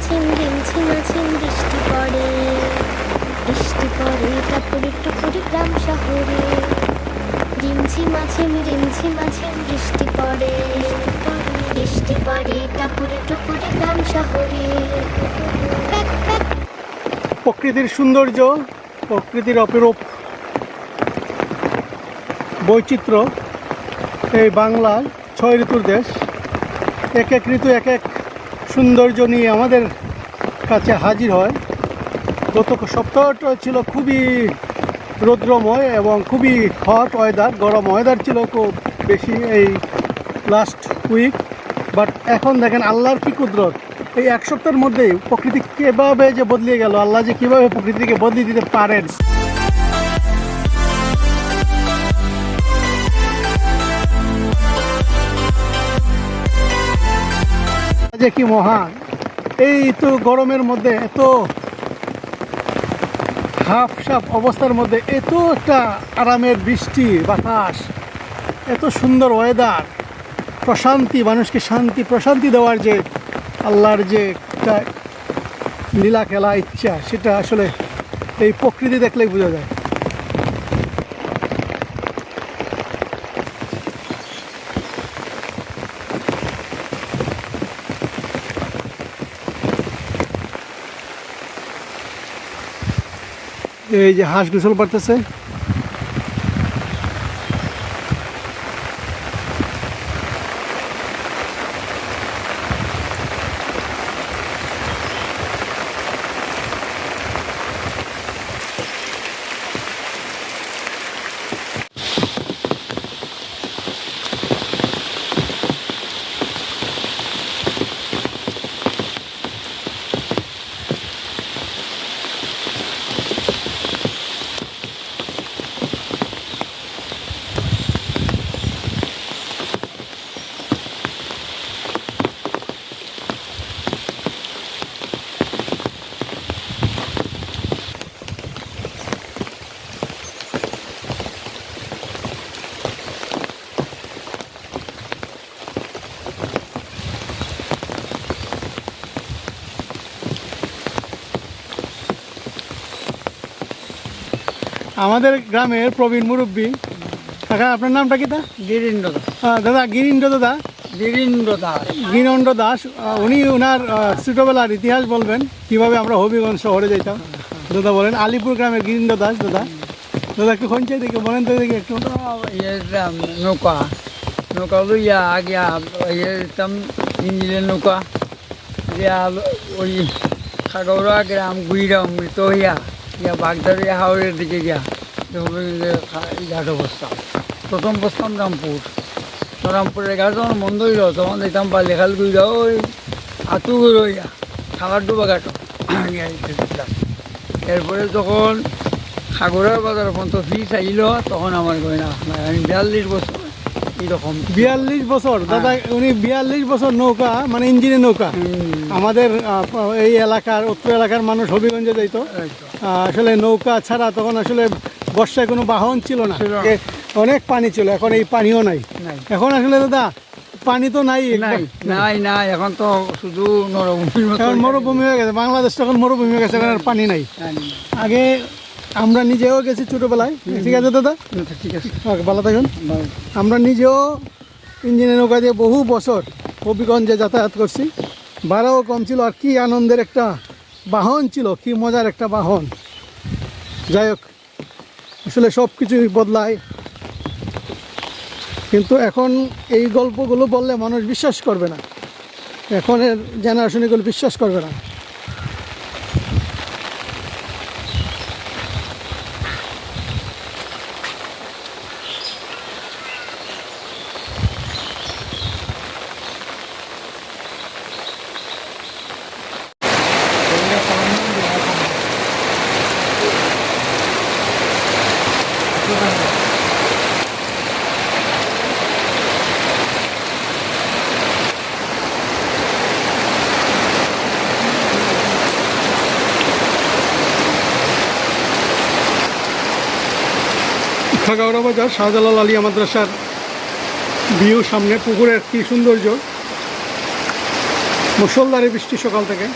মাছিম রিমঝিম মাছিম বৃষ্টি পড়ে। বৃষ্টি পড়ে টাপুরি টুপুরি গ্রাম শহরে। রিমঝিম মাছিম রিমঝিম মাছিম বৃষ্টি পড়ে। বৃষ্টি পড়ে টাপুরি টুপুরি গ্রাম শহরে। প্রকৃতির সৌন্দর্য, প্রকৃতির অপরূপ বৈচিত্র্য এই বাংলার ছয় ঋতুর দেশ। এক এক ঋতু এক এক সৌন্দর্য নিয়ে আমাদের কাছে হাজির হয়। গত সপ্তাহটা ছিল খুবই রৌদ্রময় এবং খুবই হট ওয়েদার গরম ওয়েদার ছিল খুব বেশি এই লাস্ট উইক বাট এখন দেখেন আল্লাহর কি কুদরত। এই এক সপ্তাহের মধ্যেই প্রকৃতি কীভাবে যে বদলে গেল, আল্লাহ যে কীভাবে প্রকৃতিকে বদলে দিতে পারেন। যে কি মহান। এই তো গরমের মধ্যে এত হাফ সাফ অবস্থার মধ্যে এত একটা আরামের বৃষ্টি, বাতাস, এত সুন্দর ওয়েদার প্রশান্তি, মানুষকে শান্তি, প্রশান্তি দেওয়ার যে আল্লাহর যে একটা লীলা খেলা ইচ্ছা, সেটা আসলে এই প্রকৃতি দেখলেই বোঝা যায়। এই যে হাঁস গোসল পারতেছে আমাদের গ্রামের প্রবীণ মুরব্বী। কাকা আপনার নামটা কি দাস। আহ, দাদা গিরিন্দ্র দাদা? বীরেন্দ্র দাস। গিরণ্ড দাস উনি ওনার ছোটবেলার ইতিহাস বলবেন। কীভাবে আমরা হবিগঞ্জ শহরে যেতাম দাদা বলেন আলিপুর গ্রামের গিরীন্দ্র দাস দাদা। দাদা একটু খঞ্চাই দেখে বলেন তো দেখি একটু। নৌকা। নৌকা লইয়া আগে ইয়ে যেতাম ইঞ্জিনের নৌকা। ওই খাগড়া গ্রাম গুইরাম মৃত হইয়া ইয়া বাগদারি হাওড়ের দিকে গিয়া ঘাট অবস্থা। প্রথম বসতাম রামপুর। তো রামপুরের ঘাট যখন বন্ধ হইল, তখন দেখতাম বালিখাল গুইরা ওই আতু রইয়া খাবার ডুবা ঘাট এরপরে যখন সাগরের বাজার পর্যন্ত ফিস আইল, তখন আমার গয়না আমি বিয়াল্লিশ বছর এইরকম বিয়াল্লিশ বছর দাদা উনি বিয়াল্লিশ বছর নৌকা মানে ইঞ্জিনের নৌকা। আমাদের এই এলাকার উত্তর এলাকার মানুষ হবিগঞ্জে যাইত। আসলে নৌকা ছাড়া তখন আসলে বর্ষায় কোনো বাহন ছিল না। অনেক পানি ছিল এখন এই পানিও নাই। এখন আসলে দাদা পানি তো নাই। নাই নাই এখন তো শুধু মরুভূমি হয়ে গেছে বাংলাদেশ তখন মরুভূমি হয়ে গেছে এখন আর পানি নাই, আগে আমরা নিজেও গেছি ছোটবেলায়। ঠিক আছে দাদা? ঠিক আছে ভালো থাকুন। আমরা নিজেও ইঞ্জিনের নৌকা দিয়ে বহু বছর হবিগঞ্জে যাতায়াত করছি। ভাড়াও কম ছিল আর কি আনন্দের একটা বাহন ছিল, কি মজার একটা বাহন। যাই হোক, আসলে সব কিছুই বদলায়। কিন্তু এখন এই গল্পগুলো বললে মানুষ বিশ্বাস করবে না। এখনের জেনারেশন এগুলো বিশ্বাস করবে না। খাগাওড়া বাজার শাহজালাল আলিয়া মাদ্রাসার ভিউ সামনে পুকুরের কি সৌন্দর্য? মুসলধারে বৃষ্টি সকাল থেকে।